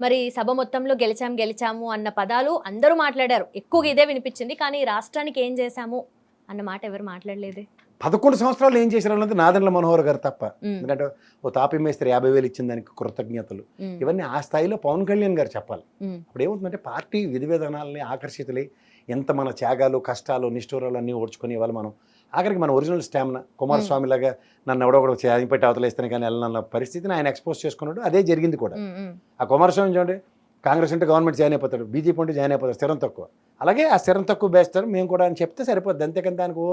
మరి సభ మొత్తంలో గెలిచాం గెలిచాము అన్న పదాలు అందరూ మాట్లాడారు. ఎక్కువగా ఇదే వినిపించింది. కానీ రాష్ట్రానికి ఏం చేశాము అన్న మాట ఎవరు మాట్లాడలేదే. పదకొండు సంవత్సరాలు ఏం చేశారు అన్నది నాదెండ్ల మనోహర్ గారు తప్ప. ఎందుకంటే ఓ తాపి మేస్త్రి యాభై వేలు ఇచ్చిన దానికి కృతజ్ఞతలు. ఇవన్నీ ఆ స్థాయిలో పవన్ కళ్యాణ్ గారు చెప్పాలి. అప్పుడు ఏమవుతుందంటే పార్టీ విధి విధానాలని ఆకర్షితులై ఎంత మన త్యాగాలు కష్టాలు నిష్ఠూరాలు అన్నీ ఓడ్చుకొని ఇవాళ మనం ఆఖరికి మన ఒరిజినల్ స్టామినా. కుమారస్వామి లాగా నన్ను ఎవడొకడు చేయి పెట్టి అవతలేస్తాను కానీ వెళ్ళనన్న పరిస్థితిని ఆయన ఎక్స్పోజ్ చేసుకున్నాడు. అదే జరిగింది కూడా. ఆ కుమారస్వామి చూడండి కాంగ్రెస్ అంటే గవర్నమెంట్ జాయిన్ అయిపోతాడు బీజేపీ అంటే జాయిన్ అయిపోతాడు స్థిరం తక్కువ. అలాగే ఆ స్థిరం తక్కువ బేస్తారు మేము కూడా అని చెప్తే సరిపోద్ది. అంతేకాని దానికి ఓ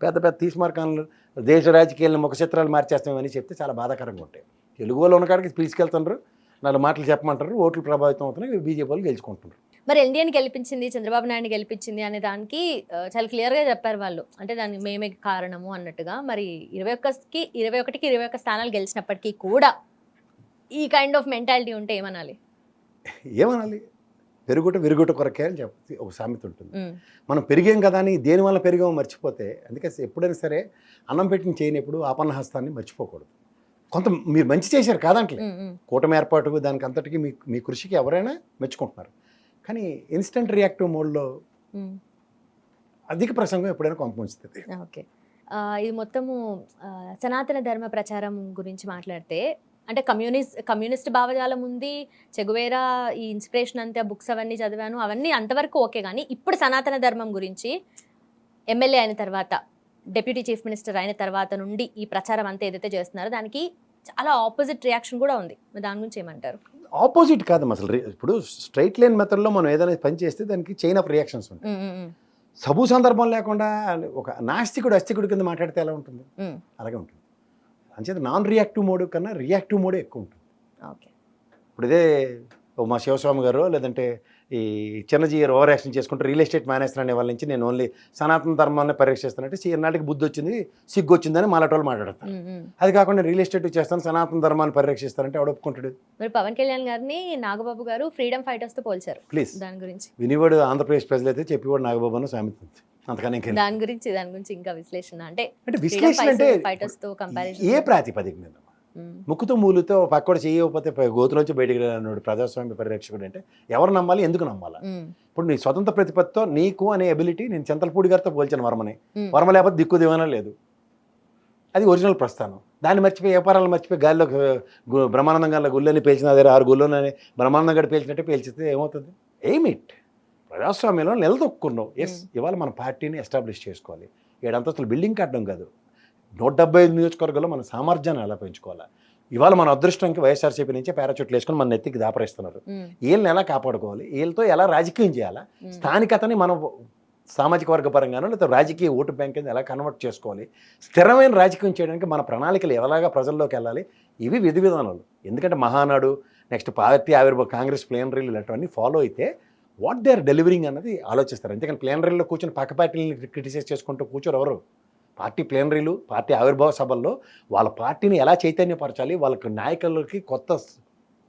పెద్ద పెద్ద తీసిమార్కాలు దేశ రాజకీయాలను ముఖ చిత్రాలు మార్చేస్తామని చెప్తే చాలా బాధాకరంగా ఉంటాయి. తెలుగు వాళ్ళు ఉన్న కాడికి తీసుకెళ్తున్నారు నాలుగు మాటలు చెప్పమంటారు ఓట్లు ప్రభావితం అవుతున్నాయి బీజేపీ వాళ్ళు గెలుచుకుంటున్నారు. మరి ఎన్డీఏని గెలిపించింది చంద్రబాబు నాయుడు గెలిపించింది అనే దానికి చాలా క్లియర్గా చెప్పారు వాళ్ళు. అంటే దానికి మేమే కారణము అన్నట్టుగా. మరి ఇరవై ఒక్కకి ఇరవై ఒకటికి ఇరవై ఒక్క స్థానాలు గెలిచినప్పటికీ కూడా ఈ కైండ్ ఆఫ్ మెంటాలిటీ ఉంటే ఏమనాలి? ఏమనాలి? పెరుగుట విరుగుట కొరకే అని చెప్పి ఒక సామెత ఉంటుంది. మనం పెరిగాం కదా అని దేని వల్ల పెరిగామో మర్చిపోతే అందుకే ఎప్పుడైనా సరే అన్నం పెట్టిన చేయనప్పుడు ఆపన్న హస్తాన్ని మర్చిపోకూడదు. కొంత మీరు మంచి చేశారు ఉమ్, కూటమి ఏర్పాటు దానికి అంతటికి మీ మీ కృషికి ఎవరైనా మెచ్చుకుంటున్నారు. కానీ ఇన్స్టంట్ రియాక్టివ్ మోడ్లో. అధిక ప్రసంగం ఎప్పుడైనా కొంపముంచుతుంది ఓకే ఆ, ఇది మొత్తము సనాతన ధర్మ ప్రచారం గురించి మాట్లాడితే అంటే కమ్యూనిస్ట్ కమ్యూనిస్ట్ భావజాలం ఉంది చెగువేరా ఈ ఇన్స్పిరేషన్ అంతే బుక్స్ అవన్నీ చదివాను అవన్నీ అంతవరకు ఓకే కానీ ఇప్పుడు సనాతన ధర్మం గురించి ఎమ్మెల్యే అయిన తర్వాత డెప్యూటీ చీఫ్ మినిస్టర్ అయిన తర్వాత నుండి ఈ ప్రచారం అంతా ఏదైతే చేస్తున్నారో దానికి చాలా ఆపోజిట్ రియాక్షన్ కూడా ఉంది. దాని గురించి ఏమంటారు? ఆపోజిట్ కాదు అసలు ఇప్పుడు స్ట్రైట్ లైన్ మెథడ్లో మనం ఏదైనా పని చేస్తే దానికి చైన్ ఆఫ్ రియాక్షన్స్ ఉంటాయి. సబు సందర్భం లేకుండా ఒక నాస్తికుడు అస్తికుడు కింద మాట్లాడితే ఎలా ఉంటుంది? అలాగే ఉంటుంది. అంచేత నాన్ రియాక్టివ్ మోడ్ కన్నా రియాక్టివ్ మోడే ఎక్కువ ఉంటుంది. ఓకే. ఇప్పుడు ఇదే మా శివస్వామి గారు లేదంటే ఈ చిన్నజీ గారు ఓవర్ యాక్షన్ చేసుకుంటూ రియల్ ఎస్టేట్ మేనేజర్ అనే వాళ్ళ నుంచి నేను ఓన్లీ సనాతన ధర్మాన్ని పరీక్షిస్తానంటే ఈనాటికి బుద్ధి వచ్చింది సిగ్గు వచ్చిందని మాలాటోళ్ళు ఉమ్. అది కాకుండా రియల్ ఎస్టేట్ చేస్తాను సనాతన ధర్మాన్ని పరిరక్షిస్తానంటే ఎవడు ఒప్పుకుంటాడు. మరి పవన్ కళ్యాణ్ గారిని నాగబాబు గారు ఫ్రీడమ్ ఫైటర్స్తో పోల్చారు ప్లీజ్. దాని గురించి. వినివాడు ఆంధ్రప్రదేశ్ ప్రజలైతే చెప్పేవాడు నాగబాబు అని సామెత దాని గురించి దాని గురించి ఇంకా విశ్లేషణ అంటే అంటే విశ్లేషణ అంటే ఫైటర్స్తో ఏ ప్రాతిపదిక మీద ముక్కుతో మూలుతో పక్కడు చేయకపోతే గోతులోంచి బయటికి రానుడు ప్రజాస్వామ్య పరిరక్షకుడు అంటే ఎవరు నమ్మాలి ఎందుకు నమ్మాలి? ఇప్పుడు నీ స్వతంత్ర ప్రతిపత్తితో నీకు అనే ఎబిలిటీ నేను చింతలపూడి గారితో పోల్చాను వర్మని. వర్మ లేకపోతే దిక్కు దివానా లేదు. అది ఒరిజినల్ ప్రస్థానం. దాన్ని మర్చిపోయి వ్యాపారాలు మర్చిపోయి గాలిలో గు- బ్రహ్మానందం గారిలో గుళ్ళని పేల్చిన అదే ఆరు గుళ్ళని బ్రహ్మానందం గడి పేల్చినట్టే పేల్చితే ఏమవుతుంది? ఎయిమిట్ ప్రజాస్వామ్యంలో నిలదొక్కున్నావు. ఎస్. ఇవాళ మన పార్టీని ఎస్టాబ్లిష్ చేసుకోవాలి. ఏడంతస్తులు బిల్డింగ్ కట్టడం కాదు. నూట డెబ్బై ఐదు నియోజకవర్గాల్లో మన సామర్థ్యాన్ని ఎలా పెంచుకోవాలి? ఇవాళ మన అదృష్టంకి వైఎస్ఆర్సీపీ నుంచే పారాచూట్లు వేసుకొని మన నెత్తికి దాపరేస్తున్నారు. వీళ్ళని ఎలా కాపాడుకోవాలి? వీళ్ళతో ఎలా రాజకీయం చేయాలా? స్థానికతని మనం సామాజిక వర్గ పరంగానో లేదా రాజకీయ ఓటు బ్యాంక్ ఎలా కన్వర్ట్ చేసుకోవాలి? స్థిరమైన రాజకీయం చేయడానికి మన ప్రణాళికలు ఎలాగా ప్రజల్లోకి వెళ్ళాలి? ఇవి విధి విధానాలు. ఎందుకంటే మహానాడు నెక్స్ట్ పార్టీ ఆవిర్భావ కాంగ్రెస్ ప్లేనరీలు ఇలాంటివన్నీ ఫాలో అయితే వాట్ దే ఆర్ డెలివరింగ్ అన్నది ఆలోచిస్తారు. అంతేకాని ప్లేనరీలో కూర్చొని పక్క పార్టీని క్రిటిసైజ్ చేసుకుంటూ కూర్చోరు ఎవరు? పార్టీ ప్లేనరీలు పార్టీ ఆవిర్భావ సభల్లో వాళ్ళ పార్టీని ఎలా చైతన్యపరచాలి వాళ్ళకి నాయకులకి కొత్త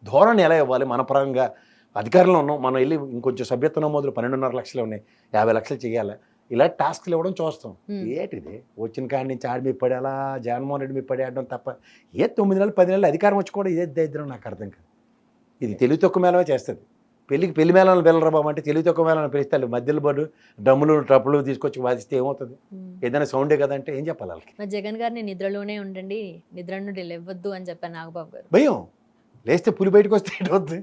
ధోరణి ఎలా ఇవ్వాలి మన పరంగా అధికారంలో ఉన్నాం మనం వెళ్ళి ఇంకొంచెం సభ్యత్వ నమోదులు పన్నెండున్నర లక్షలు ఉన్నాయి యాభై లక్షలు చేయాలి. ఇలా టాస్క్లు ఇవ్వడం చూస్తాం. ఏంటిది? వచ్చిన కాడి నుంచి ఆడి మీద పడేలా జగన్మోహన్ రెడ్డి మీద పడేయడం తప్ప ఏ తొమ్మిది నెలలు పది నెలలు అధికారం వచ్చి కూడా ఇదే దరిద్రం నాకు అర్థం కాదు. ఇది తెలివి తక్కువ మేళమే చేస్తుంది. పెళ్ళికి పెళ్ళి మేళాలను పిల్లరా బాబు అంటే తెలివి తక్కువ మేళాలను పిలిస్తే వాళ్ళు మధ్యలో పడు డమ్ములు ట్రప్పులు తీసుకొచ్చి వాదిస్తే ఏమవుతుంది? ఏదైనా సౌండే కదంటే ఏం చెప్పాలి వాళ్ళకి? జగన్ గారిని నిద్రలోనే ఉండండి నిద్ర నుండి లేవద్దు అని చెప్పారు నాగబాబు గారు. భయం. లేస్తే పులి బయటకు వస్తే ఏంటవుతుంది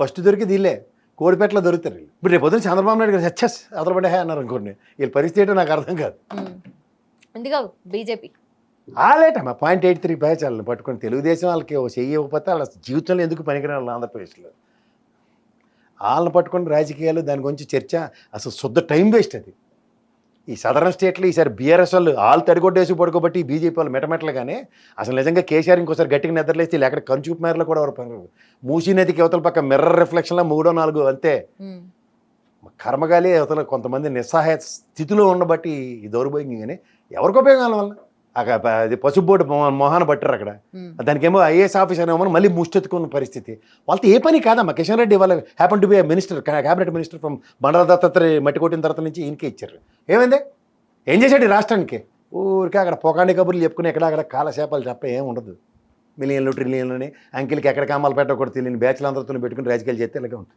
ఫస్ట్ దొరికింది వీళ్ళే కోడిపేటలో దొరుకుతారు ఇప్పుడు రేపు పొద్దున చంద్రబాబు నాయుడు గారు సచ్చస్ అదరపడే అన్నారు అనుకోండి వీళ్ళ పరిస్థితి ఏంటో నాకు అర్థం కాదు. ఎందుకు బీజేపీ. ఆలేట మా పాయింట్ ఎయిట్ త్రీ బ్యాచ్ వాళ్ళని పట్టుకొని తెలుగుదేశం వాళ్ళకి ఓ చెయ్యి ఇవ్వకపోతే వాళ్ళ జీవితంలో ఎందుకు పనికిరారు వాళ్ళు ఆంధ్రప్రదేశ్లో? వాళ్ళని పట్టుకొని రాజకీయాలు దాని గురించి చర్చ అసలు శుద్ధ టైం వేస్ట్ అది. ఈ సదరన్ స్టేట్లో ఈసారి బీఆర్ఎస్ వాళ్ళు ఆళ్ళు తడిగొట్టేసి పడుకోబట్టి బీజేపీ వాళ్ళు మెటమెటలుగానే అసలు నిజంగా కేసీఆర్ ఇంకోసారి గట్టిగా నిద్రలేస్తే వీళ్ళు ఎక్కడ కంచుకు మేరలో కూడా ఎవరు పని మూసీ నదికి అవతల పక్క మిర్రర్ రిఫ్లెక్షన్లో మూడో నాలుగు అంతే. కర్మగాలి అవతల కొంతమంది నిస్సహాయ స్థితిలో ఉండబట్టి ఈ దౌర్భాగ్యం కానీ ఎవరికి ఉపయోగం వల్ల అక్కడ అది పసుపు బోర్డు మొహాన పట్టారు అక్కడ. దానికేమో ఐఏఎస్ ఆఫీసర్ ఏమో మళ్ళీ ముష్టెత్తుకున్న పరిస్థితి. వాళ్ళతో ఏ పని కాదమ్మా. కిషన్ రెడ్డి వాళ్ళ happen to be minister cabinet minister from Bandaru Dattatreya మట్టి కొట్టిన తర్వాత నుంచి ఈయనకే ఇచ్చారు. ఏమైంది? ఏం చేశాడు ఈ రాష్ట్రానికి? ఊరికే అక్కడ పొకాండి కబుర్లు చెప్పుకుని ఎక్కడ అక్కడ కాలశాపాలు తప్ప ఏం ఉండదు. మిలియన్లు ట్రిలియన్లని అంకిల్కి ఎక్కడ కామాలు పెట్టకూడదు తెలియని బ్యాచ్లు అందరితో పెట్టుకుని రాజకీయాలు చేస్తే ఇలాగే ఉంటుంది.